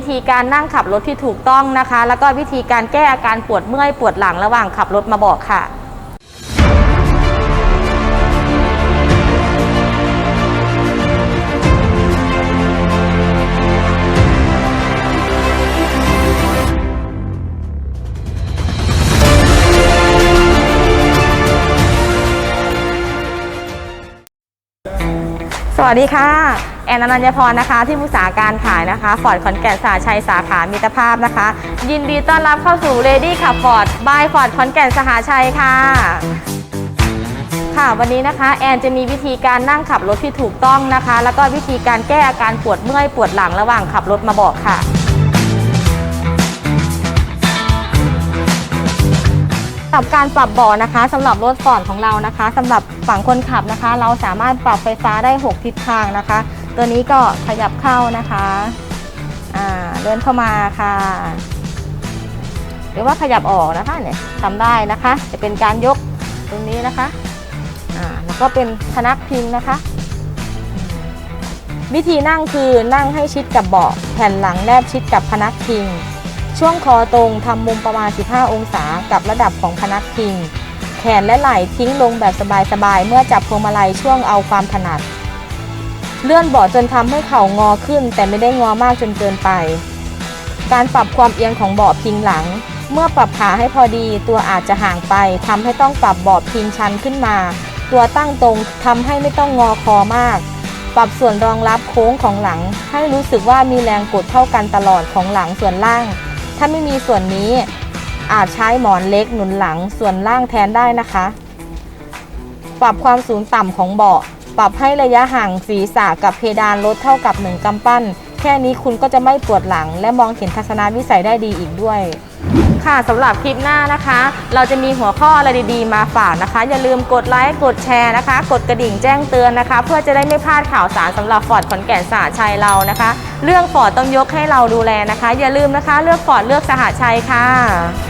วิธีการนั่งขับรถที่ถูกต้องนะคะ แล้วก็วิธีการแก้อาการปวดเมื่อยปวดหลังระหว่างขับรถมาบอกค่ะ วัสดีค่ะ แอนอนัญญพรนะคะ ที่ปรึกษาการขายนะคะฟอร์ดขอนแก่นสาชัยสาขามิตรภาพนะคะ ยินดีต้อนรับเข้าสู่เลดี้ขับฟอร์ดบายฟอร์ดขอนแก่นสหชัยค่ะ ค่ะวันนี้นะคะ แอนจะมีวิธีการนั่งขับรถที่ถูกต้องนะคะ แล้วก็วิธีการแก้อาการปวดเมื่อยปวดหลังระหว่างขับรถมาบอกค่ะ รับการปรับเบาะนะคะสำหรับรถฟอร์ดของเรานะคะสำหรับฝั่งคนขับนะคะ เราสามารถปรับไฟฟ้าได้ 6 ทิศทางนะคะ ตัวนี้ก็ขยับเข้านะคะเดินเข้ามาค่ะ หรือว่าขยับออกนะคะเนี่ยทำได้นะคะ จะเป็นการยกตรงนี้นะคะแล้วก็เป็นพนักพิงนะคะ วิธีนั่งคือนั่งให้ชิดกับเบาะแผ่นหลังแนบชิดกับพนักพิง ช่วงคอตรงทำมุมประมาณ 15 องศากับระดับของพนักพิง แขนและไหล่ทิ้งลงแบบสบายๆ เมื่อจับพวงมาลัยช่วงเอาความถนัด เลื่อนเบาะจนทำให้เข่างอขึ้น แต่ไม่ได้งอมากจนเกินไป การปรับความเอียงของเบาะพิงหลัง เมื่อปรับขาให้พอดีตัวอาจจะห่างไปทำให้ต้องปรับเบาะพิงชันขึ้นมา ตัวตั้งตรงทำให้ไม่ต้องงอคอมากปรับส่วนรองรับโค้งของหลัง ให้รู้สึกว่ามีแรงกดเท่ากันตลอดของหลังส่วนล่าง ถ้าไม่มีส่วนนี้อาจใช้หมอนเล็กหนุนหลังส่วนล่างแทนได้นะคะ ปรับความสูงต่ำของเบาะ ปรับให้ระยะห่างศีรษะกับเพดานลดเท่ากับ1กำปั้น แค่นี้คุณก็จะไม่ปวดหลัง และมองเห็นทัศนวิสัยได้ดีอีกด้วย ค่ะสำหรับคลิปหน้านะคะ เราจะมีหัวข้ออะไรดีๆ มาฝากนะคะ อย่าลืมกดไลค์กดแชร์นะคะ กดกระดิ่งแจ้งเตือนนะคะ เพื่อจะได้ไม่พลาดข่าวสารสำหรับฟอร์ดขอนแก่นสหชัยเรานะคะ เรื่องฟอร์ดต้องยกให้เราดูแลนะคะ อย่าลืมนะคะ เลือกฟอร์ดเลือกสหชัยค่ะ